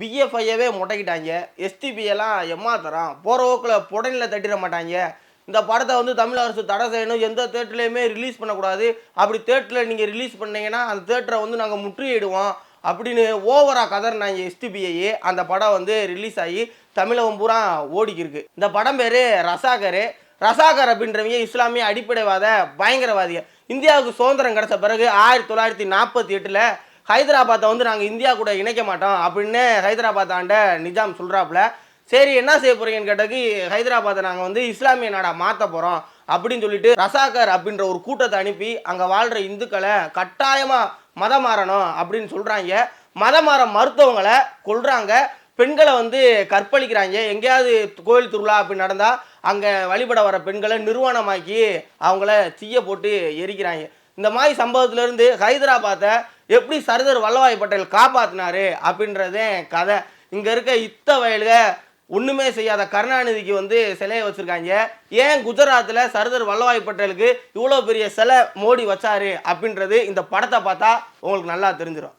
பிஎஃப்ஐயவே முட்டைக்கிட்டாங்க. எஸ்டிபிஎல்லாம் எம்மாத்தரம் போகிற ஓக்கில் புடனில் தட்டிட மாட்டாங்க. இந்த படத்தை வந்து தமிழ் அரசு தடை செய்யணும். எந்த தேட்டர்லேயுமே ரிலீஸ் பண்ணக்கூடாது. அப்படி தேட்டரில் நீங்கள் ரிலீஸ் பண்ணீங்கன்னா அந்த தேட்டரை வந்து நாங்கள் முற்றுகையிடுவோம் அப்படின்னு ஓவராக கதறினாங்க எஸ்டிபிஐயே அந்த படம் வந்து ரிலீஸ் ஆகி தமிழகம் பூரா ஓடிக்கிருக்கு. இந்த படம் பேர் ரசாகர். ரசாகர் அப்படின்றவங்க இஸ்லாமிய அடிப்படைவாத பயங்கரவாதிகள். இந்தியாவுக்கு சுதந்திரம் கிடைச்ச பிறகு ஆயிரத்தி தொள்ளாயிரத்தி நாற்பத்தி எட்டில் ஹைதராபாத்தை வந்து நாங்கள் இந்தியா கூட இணைக்க மாட்டோம் அப்படின்னு ஹைதராபாத் ஆண்ட நிஜாம் சொல்கிறாப்புல சரி என்ன செய்ய போகிறீங்கன்னு கேட்டதுக்கு ஹைதராபாத்தை நாங்கள் வந்து இஸ்லாமிய நாடாக மாற்ற போகிறோம் அப்படின்னு சொல்லிட்டு ரசாகர் அப்படின்ற ஒரு கூட்டத்தை அனுப்பி அங்கே வாழ்கிற இந்துக்களை கட்டாயமாக மதம் மாறணும் அப்படின்னு சொல்கிறாங்க மதம் மாற மருத்துவங்களை கொள்கிறாங்க பெண்களை வந்து கற்பழிக்கிறாங்க. எங்கேயாவது கோயில் திருவிழா அப்படி நடந்தால் அங்கே வழிபட வர பெண்களை நிர்வாணமாக்கி அவங்கள தீய போட்டு எரிக்கிறாங்க. இந்த மாதிரி சம்பவத்திலேருந்து ஹைதராபாத்தை எப்படி சர்தர் வல்லபாய் பட்டேல் காப்பாத்தினாரு அப்படின்றதே கதை. இங்கே இருக்க இத்த வயலுக ஒன்றுமே செய்யாத கருணாநிதிக்கு வந்து சிலையை வச்சுருக்காங்க. ஏன் குஜராத்தில் சர்தர் வல்லபாய் பட்டேலுக்கு இவ்வளோ பெரிய சிலை மோடி வச்சாரு அப்படின்றது இந்த படத்தை பார்த்தா உங்களுக்கு நல்லா தெரிஞ்சிடும்